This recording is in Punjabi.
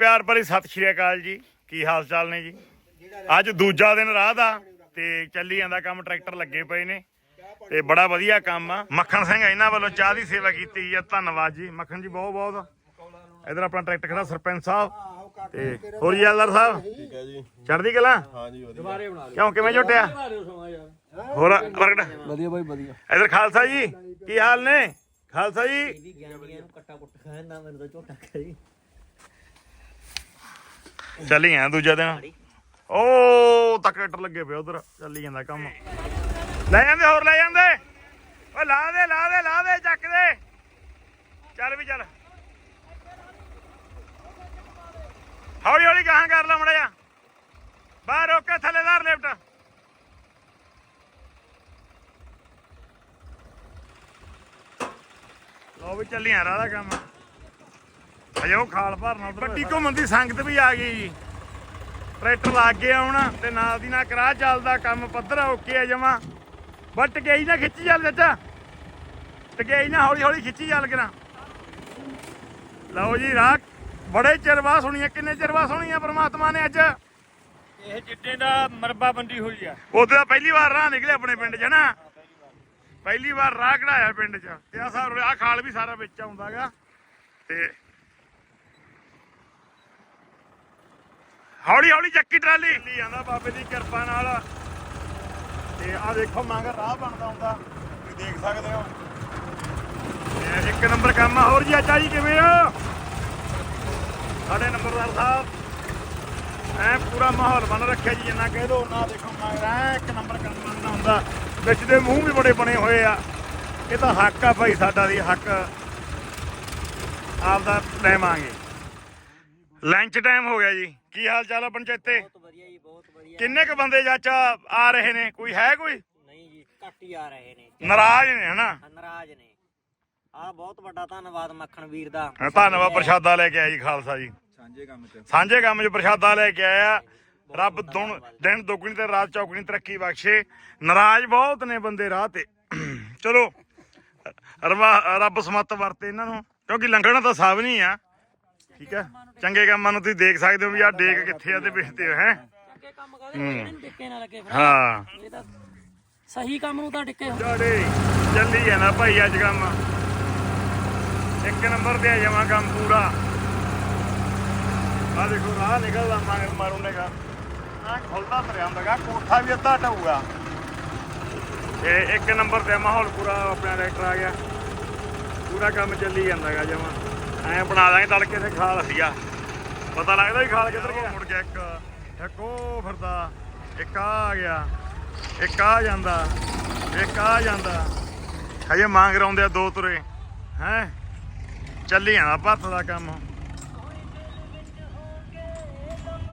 ਪਿਆਰ ਭਰੀ ਸਤਿ ਸ਼੍ਰੀ ਅਕਾਲ ਜੀ। ਕੀ ਹਾਲ ਚਾਲ ਨੇ ਜੀ? ਅੱਜ ਦੂਜਾ ਦਿਨ ਰਾਹ ਦਾ ਤੇ ਚੱਲੀ ਜਾਂਦਾ ਕੰਮ ਟਰੈਕਟਰ ਲੱਗੇ ਪਏ ਨੇ। ਤੇ ਬੜਾ ਵਧੀਆ ਕੰਮ ਆ। ਮੱਖਣ ਸਿੰਘ ਇਹਨਾਂ ਵੱਲੋਂ ਚਾਹ ਦੀ ਸੇਵਾ ਕੀਤੀ ਹੈ ਧੰਨਵਾਦ ਜੀ। ਮੱਖਣ ਜੀ ਬਹੁਤ ਬਹੁਤ। ਇਧਰ ਆਪਣਾ ਟਰੈਕਟਰ ਖੜਾ ਸਰਪੰਚ ਸਾਹਿਬ ਤੇ ਹੋਰ ਜਲਦਾਰ ਸਾਹਿਬ। ਠੀਕ ਹੈ ਜੀ। ਚੜ੍ਹਦੀ ਕਲਾ? ਹਾਂ ਜੀ ਵਧੀਆ। ਕਿਉਂ ਕਿਵੇਂ ਝੁੱਟਿਆ ਹੋਰ ਪ੍ਰਗਟ ਵਧੀਆ ਬਾਈ ਵਧੀਆ। ਇਧਰ ਖਾਲਸਾ ਜੀ ਕੀ ਹਾਲ ਨੇ? ਖਾਲਸਾ ਜੀ। ਨੂੰ ਕੱਟਾ ਕੁੱਟ ਖਾਂਦਾ ਮੈਨੂੰ ਤਾਂ ਝੋਟਾ ਕਰੀ ਚੱਲੀ ਆ ਦੂਜਾ ਦਿਨ। ਓ ਤੱਕ ਟਰੈਕਟਰ ਲੱਗੇ ਪਿਆ ਉਧਰ ਚੱਲੀ ਜਾਂਦਾ ਕੰਮ। ਲੈ ਜਾਂਦੇ ਹੋਰ ਲੈ ਜਾਂਦੇ। ਓ ਲਾ ਦੇ ਲਾ ਦੇ ਲਾ ਦੇ ਚੱਕ ਦੇ। ਚੱਲ ਵੀ ਚੱਲ। ਹੌਲੀ ਹੌਲੀ ਕਹਾਂ ਕਰ ਲਾ ਮੜਿਆ ਬਾਹਰ ਰੋਕ ਕੇ ਥੱਲੇਦਾਰ ਲਿਫਟ। ਲੋ ਵੀ ਚੱਲੀਆਂ ਰਾਹ ਦਾ ਕੰਮ। ਅਜੇ ਉਹ ਖਾਲ ਭਰਨਾ ਉਧਰ। ਵੱਡੀ ਘੁੰਮਣ ਦੀ ਸੰਗਤ ਵੀ ਆ ਗਈ ਜੀ। ਟਰੈਕਟਰ ਲੱਗ ਗਿਆ ਹੁਣ ਤੇ ਨਾਲ ਦੀ ਨਾਲ ਕਰਾ ਚੱਲਦਾ ਕੰਮ ਪੱਧਰ ਓਕੇ ਆ ਜਮਾ। ਬਟ ਗਈ ਨਾ ਖਿੱਚੀ ਚੱਲ ਚਾਚਾ ਟਗਈ ਨਾ ਹੌਲੀ ਹੌਲੀ ਖਿੱਚੀ ਚੱਲ ਕਰਾਂ ਲਓ ਜੀ ਰਾਹ ਬੜੇ ਚਿਰ ਬਾਅਦ ਸੁਣੀਆਂ ਕਿੰਨੇ ਚਿਰ ਬਾਅਦ ਸੁਣੀਆਂ ਪ੍ਰਮਾਤਮਾ ਨੇ ਅੱਜ? ਇਹ ਚਿੱਟੇ ਦਾ ਮਰਬਾ ਬੰਦੀ ਹੋਈ ਆ। ਉਹਦੇ ਦਾ ਪਹਿਲੀ ਵਾਰ ਰਾਹ ਨਿਕਲੇ ਆਪਣੇ ਪਿੰਡ 'ਚ ਨਾ? ਪਹਿਲੀ ਵਾਰ ਰਾਹ ਕਢਾਇਆ ਪਿੰਡ 'ਚ। ਤੇ ਆ ਸਾਰ ਆ ਖਾਲ ਵੀ ਸਾਰਾ ਵਿੱਚ ਆਉਂਦਾਗਾ। ਤੇ ਹੌਲੀ ਹੌਲੀ ਚੱਕੀ ਟਰਾਲੀ। ਚੱਲੀ ਜਾਂਦਾ ਬਾਬੇ ਦੀ ਕਿਰਪਾ ਨਾਲ। ਤੇ ਆ ਦੇਖੋ ਮਗਰ ਰਾਹ ਬਣਦਾ ਹੁੰਦਾ। ਤੁਸੀਂ ਦੇਖ ਸਕਦੇ ਹੋ। ਤੇ ਇੱਕ ਨੰਬਰ ਕੰਮ ਆ। ਹੋਰ ਜੀ, ਆਚਾ ਜੀ ਕਿਵੇਂ ਹੋ? ਸਾਡੇ ਨੰਬਰਦਾਰ ਸਾਹਿਬ, ਐ ਪੂਰਾ ਮਾਹੌਲ ਬਣ ਰੱਖਿਆ ਜੀ, ਜਿੰਨਾ ਕਹਿ ਦੋ ਨਾ ਦੇਖੋ ਮਗਰ ਐ ਇੱਕ ਨੰਬਰ ਕੰਮ ਬਣਦਾ ਹੁੰਦਾ। ਵਿੱਚ ਦੇ ਮੂੰਹ ਵੀ ਬੜੇ ਬਣੇ ਹੋਏ ਆ। ਇਹ ਤਾਂ ਹੱਕ ਆ ਭਾਈ, ਸਾਡਾ ਦੀ ਹੱਕ। ਆਪਦਾ ਲੈਵਾਂਗੇ ਲੰਚ ਟਾਈਮ ਹੋ ਗਿਆ ਜੀ। ਕੀ ਹਾਲ ਚਾਲ ਆ ਪੰਚਾਇਤੇ? ਬਹੁਤ ਵਧੀਆ ਜੀ ਬਹੁਤ ਵਧੀਆ। ਕਿੰਨੇ ਕ ਬੰਦੇ ਚਾਚਾ ਆ ਰਹੇ ਨੇ? ਕੋਈ ਹੈ ਕੋਈ? ਨਹੀਂ ਜੀ ਘੱਟ ਹੀ ਆ ਰਹੇ ਨੇ। ਨਾਰਾਜ਼ ਨੇ ਹਨਾ? ਨਰਾਜ ਨੇ। ਆ ਬਹੁਤ ਵੱਡਾ ਧੰਨਵਾਦ ਮੱਖਣ ਵੀਰ ਦਾ। ਧੰਨਵਾਦ ਪ੍ਰਸ਼ਾਦਾ ਲੈ ਕੇ ਆਇਆ ਜੀ ਖਾਲਸਾ ਜੀ। ਸਾਂਝੇ ਕੰਮ ਚ। ਸਾਂਝੇ ਕੰਮ 'ਚ ਪ੍ਰਸ਼ਾਦਾ ਲੈ ਕੇ ਆਇਆ। ਰੱਬ ਦੁਨ ਦਿਨ ਦੁਗਣੀ ਤੇ ਰਾਤ ਚੌਗਣੀ ਤਰੱਕੀ ਬਖਸ਼ੇ। ਨਾਰਾਜ਼ ਬਹੁਤ ਨੇ ਬੰਦੇ ਰਾਹ ਤੇ। ਚਲੋ ਰਵਾ- ਰੱਬ ਸਮੱਤ ਵਰਤੇ ਇਹਨਾਂ ਨੂੰ। ਕਿਉਂਕਿ ਲੰਘਣਾ ਤਾਂ ਸਭ ਨਹੀਂ ਆ। ਠੀਕ ਹੈ? ਚੰਗੇ ਕੰਮਾਂ ਨੂੰ ਤੁਸੀਂ ਦੇਖ ਸਕਦੇ ਹੋ ਵੀ ਆਹ ਡੇਕ ਕਿੱਥੇ ਆ ਤੇ ਵੇਖਦੇ ਹੋ ਹੈ? ਚੰਗੇ ਕੰਮ ਕਰਦੇ ਨੇ ਟਿੱਕੇ ਨਾ ਲੱਗੇ ਫਿਰ। ਹਾਂ। ਇਹ ਤਾਂ ਸਹੀ ਕੰਮ ਨੂੰ ਤਾਂ ਟਿੱਕੇ ਜਾੜੇ ਚੱਲੀ ਜਾਣਾ ਭਾਈ ਅੱਜ ਕੰਮ। ਇੱਕ ਨੰਬਰ ਤੇ ਆ ਜਾਵਾਂ ਕੰਮ ਪੂਰਾ। ਆ ਦੇਖੋ ਰਾਹ ਨਿਕਲਦਾ ਮਾਰ ਮਾਰੂ ਨੇਗਾ। ਆ ਖੁੱਲਦਾ ਤਰਿਆ ਹੁੰਦਾਗਾ ਕੋਠਾ ਵੀ ਅੱਧਾ ਢਾਊਗਾ ਤੇ ਇੱਕ ਨੰਬਰ ਤੇ ਮਾਹੌਲ ਪੂਰਾ ਆਪਣਾ ਰੈਕਟਰ ਆ ਗਿਆ। ਪੂਰਾ ਕੰਮ ਚੱਲੀ ਜਾਂਦਾਗਾ ਜਮਾ। ਐ ਬਣਾ ਦਾਂਗੇ ਤੜਕੇ ਤੇ ਖਾਲ ਸੀਗਾ ਪਤਾ ਲੱਗਦਾ ਵੀ ਖਾਲ ਕਿੱਧਰ ਗਿਆ। ਮੁੜ ਗਿਆ ਇੱਕ ਉਹ ਫਿਰਦਾ ਇੱਕ ਆ ਆ ਗਿਆ ਇੱਕ ਆ ਜਾਂਦਾ ਇੱਕ ਆ ਜਾਂਦਾ। ਹਜੇ ਮੰਗ ਰਾਉਂਦੇ ਆ ਦੋ ਤੁਰੇ। ਹੈ? ਚੱਲੀ ਜਾਂਦਾ ਭੱਤ ਦਾ ਕੰਮ।